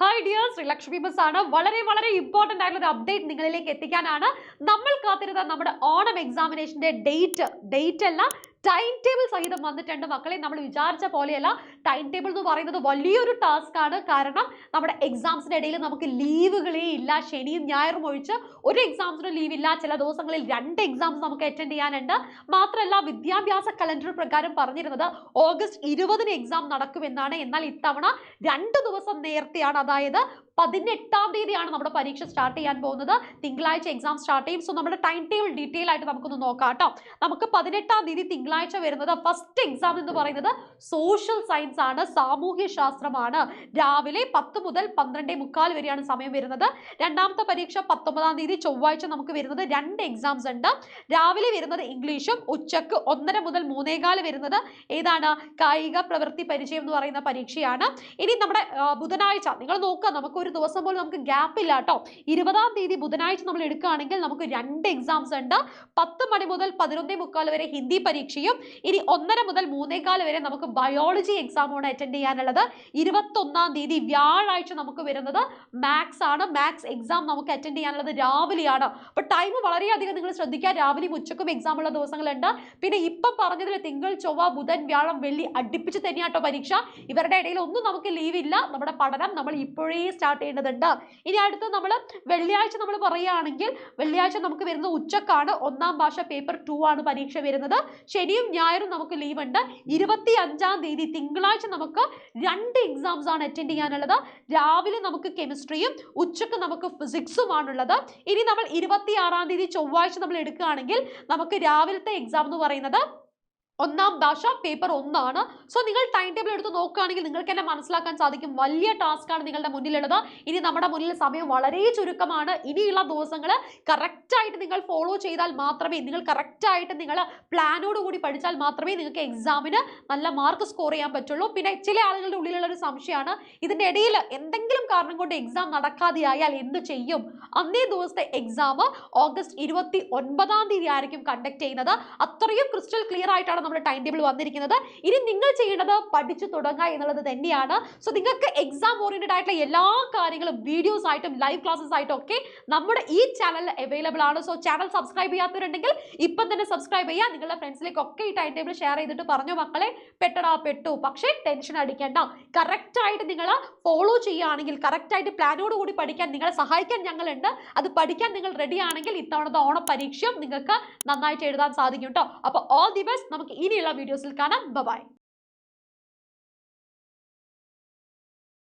Hi dear Sreelakshmi bus ആണ്. വളരെ വളരെ ഇമ്പോർട്ടന്റ് ആയിട്ടുള്ള ഒരു അപ്ഡേറ്റ് നിങ്ങളിലേക്ക് എത്തിക്കാനാണ് നമ്മൾ കാത്തിരുന്ന നമ്മുടെ ഓണം എക്സാമിനേഷന്റെ ഡേറ്റ് ഡേറ്റ് അല്ല. ടൈം ടേബിൾ സഹിതം വന്നിട്ടുണ്ട് മക്കളെ. നമ്മൾ വിചാരിച്ച പോലെയല്ല ടൈം ടേബിൾ എന്ന് പറയുന്നത് വലിയൊരു ടാസ്ക് ആണ്. കാരണം നമ്മുടെ എക്സാംസിന്റെ ഇടയിൽ നമുക്ക് ലീവുകളേ ഇല്ല. ശനിയും ഞായറും ഒഴിച്ച് ഒരു എക്സാംസിനും ലീവില്ല ചില ദിവസങ്ങളിൽ രണ്ട് എക്സാംസ് നമുക്ക് അറ്റൻഡ് ചെയ്യാനുണ്ട്. മാത്രമല്ല വിദ്യാഭ്യാസ കലണ്ടർ പ്രകാരം പറഞ്ഞിരുന്നത് ഓഗസ്റ്റ് ഇരുപതിന് എക്സാം നടക്കുമെന്നാണ്. എന്നാൽ ഇത്തവണ രണ്ട് ദിവസം നേരത്തെയാണ്. അതായത് പതിനെട്ടാം തീയതിയാണ് നമ്മുടെ പരീക്ഷ സ്റ്റാർട്ട് ചെയ്യാൻ പോകുന്നത്. തിങ്കളാഴ്ച എക്സാം സ്റ്റാർട്ട് ചെയ്യും. സോ നമ്മുടെ ടൈം ടേബിൾ ഡീറ്റെയിൽ ആയിട്ട് നമുക്കൊന്ന് നോക്കാം കേട്ടോ. നമുക്ക് പതിനെട്ടാം തീയതി തിങ്കളാഴ്ച വരുന്നത് ഫസ്റ്റ് എക്സാം എന്ന് പറയുന്നത് സോഷ്യൽ സയൻസ് ആണ് സാമൂഹ്യ ശാസ്ത്രമാണ്. രാവിലെ പത്ത് മുതൽ പന്ത്രണ്ട് മുക്കാൽ വരെയാണ് സമയം വരുന്നത്. രണ്ടാമത്തെ പരീക്ഷ പത്തൊമ്പതാം തീയതി ചൊവ്വാഴ്ച നമുക്ക് വരുന്നത് രണ്ട് എക്സാംസ് ഉണ്ട്. രാവിലെ വരുന്നത് ഇംഗ്ലീഷും ഉച്ചയ്ക്ക് ഒന്നര മുതൽ മൂന്നേകാൽ വരുന്നത് ഏതാണ്? കായിക പ്രവൃത്തി പരിചയം എന്ന് പറയുന്ന പരീക്ഷയാണ്. ഇനി നമ്മുടെ ബുധനാഴ്ച നിങ്ങൾ നോക്കുക നമുക്ക് ഒരു ദിവസം പോലും നമുക്ക് ഗ്യാപ്പ് ഇല്ല കേട്ടോ. ഇരുപതാം തീയതി ബുധനാഴ്ച നമ്മൾ എടുക്കുകയാണെങ്കിൽ നമുക്ക് രണ്ട് എക്സാംസ് ഉണ്ട്. പത്ത് മണി മുതൽ പതിനൊന്നേ മുക്കാൽ വരെ ഹിന്ദി പരീക്ഷയും ഇനി ഒന്നര മുതൽ മൂന്നേകാൽ വരെ നമുക്ക് ബയോളജി എക്സാമാണ് അറ്റൻഡ് ചെയ്യാനുള്ളത്. ഇരുപത്തൊന്നാം തീയതി വ്യാഴാഴ്ച നമുക്ക് വരുന്നത് മാത്സ് ആണ്. മാത്സ് എക്സാം നമുക്ക് അറ്റൻഡ് ചെയ്യാനുള്ളത് രാവിലെയാണ്. അപ്പോൾ ടൈം വളരെയധികം നിങ്ങൾ ശ്രദ്ധിക്കുക. രാവിലെയും ഉച്ചക്കും എക്സാം ഉള്ള ദിവസങ്ങളുണ്ട്. പിന്നെ ഇപ്പം പറഞ്ഞതിൽ തിങ്കൾ ചൊവ്വ ബുധൻ വ്യാഴം വെള്ളി അടുപ്പിച്ച് തന്നെയാട്ടോ പരീക്ഷ. ഇവരുടെ ഇടയിൽ ഒന്നും നമുക്ക് ഇല്ല. നമ്മുടെ പഠനം നമ്മൾ ഇപ്പോഴേ സ്റ്റാർട്ട് ചെയ്യേണ്ടതുണ്ട് ഇനി അടുത്ത് നമ്മൾ വെള്ളിയാഴ്ച നമ്മൾ പറയുകയാണെങ്കിൽ വെള്ളിയാഴ്ച നമുക്ക് വരുന്നത് ഉച്ചക്കാണ്. ഒന്നാം ഭാഷ പേപ്പർ ടു ആണ് പരീക്ഷ വരുന്നത്. ശനിയും ഞായറും നമുക്ക് ലീവ് ഉണ്ട്. ഇരുപത്തി അഞ്ചാം തീയതി തിങ്കളാഴ്ച നമുക്ക് രണ്ട് എക്സാംസ് ആണ് അറ്റൻഡ് ചെയ്യാനുള്ളത്. രാവിലെ നമുക്ക് കെമിസ്ട്രിയും ഉച്ചയ്ക്ക് നമുക്ക് ഫിസിക്സുമാണുള്ളത് ഇനി നമ്മൾ ഇരുപത്തി ആറാം തീയതി ചൊവ്വാഴ്ച നമ്മൾ എടുക്കുകയാണെങ്കിൽ നമുക്ക് രാവിലത്തെ എക്സാം എന്ന് പറയുന്നത് ഒന്നാം ഭാഷ പേപ്പർ ഒന്നാണ്. സോ നിങ്ങൾ ടൈം ടേബിൾ എടുത്ത് നോക്കുകയാണെങ്കിൽ നിങ്ങൾക്ക് തന്നെ മനസ്സിലാക്കാൻ സാധിക്കും. വലിയ ടാസ്ക് ആണ് നിങ്ങളുടെ മുന്നിലുള്ളത്. ഇനി നമ്മുടെ മുന്നിൽ സമയം വളരെ ചുരുക്കമാണ്. ഇനിയുള്ള ദിവസങ്ങൾ കറക്റ്റായിട്ട് നിങ്ങൾ ഫോളോ ചെയ്താൽ മാത്രമേ നിങ്ങൾ കറക്റ്റായിട്ട് നിങ്ങൾ പ്ലാനോട് കൂടി പഠിച്ചാൽ മാത്രമേ നിങ്ങൾക്ക് എക്സാമിന് നല്ല മാർക്ക് സ്കോർ ചെയ്യാൻ പറ്റുള്ളൂ. പിന്നെ ചില ആളുകളുടെ ഉള്ളിലുള്ള ഒരു സംശയമാണ്. ഇതിന്റെ ഇടയിൽ എന്തെങ്കിലും കാരണം കൊണ്ട് എക്സാം നടക്കാതെയായാൽ എന്ത് ചെയ്യും? അന്നേ ദിവസത്തെ എക്സാം ഓഗസ്റ്റ് ഇരുപത്തി ഒൻപതാം തീയതി ആയിരിക്കും കണ്ടക്ട് ചെയ്യുന്നത്. അത്രയും ക്രിസ്റ്റൽ ക്ലിയർ ആയിട്ടാണ് നമ്മുടെ ടൈം ടേബിൾ വന്നിരിക്കുന്നത്. ഇനി നിങ്ങൾ ചെയ്യേണ്ടത് പഠിച്ചു തുടങ്ങുക എന്നുള്ളത് തന്നെയാണ്. സോ നിങ്ങൾക്ക് എക്സാം ഓറിയന്റഡ് ആയിട്ടുള്ള എല്ലാ കാര്യങ്ങളും വീഡിയോസ് ആയിട്ടും ലൈവ് ക്ലാസ്സസ് ആയിട്ടും ഒക്കെ നമ്മുടെ ഈ ചാനലിൽ അവൈലബിൾ ആണ്. സോ ചാനൽ സബ്സ്ക്രൈബ് ചെയ്യാത്തവരുണ്ടെങ്കിൽ ഇപ്പം തന്നെ സബ്സ്ക്രൈബ് ചെയ്യുക. നിങ്ങളുടെ ഫ്രണ്ട്സിലേക്ക് ഒക്കെ ഈ ടൈം ടേബിൾ ഷെയർ ചെയ്തിട്ട് പറഞ്ഞു മക്കളെ പെട്ടടാ പെട്ടു. പക്ഷേ ടെൻഷൻ അടിക്കേണ്ട. കറക്റ്റ് ആയിട്ട് നിങ്ങൾ ഫോളോ ചെയ്യുകയാണെങ്കിൽ കറക്റ്റ് ആയിട്ട് പ്ലാനോട് കൂടി പഠിക്കാൻ നിങ്ങളെ സഹായിക്കാൻ ഞങ്ങളുണ്ട്. അത് പഠിക്കാൻ നിങ്ങൾ റെഡി ആണെങ്കിൽ ഇത്തവണത്തെ ഓണ പരീക്ഷയും നിങ്ങൾക്ക് നന്നായിട്ട് എഴുതാൻ സാധിക്കും കേട്ടോ അപ്പോൾ ഓൾ ദി ബെസ്റ്റ് നമുക്ക് ഇനിയുള്ള വീഡിയോസിൽ കാണാം. ബൈ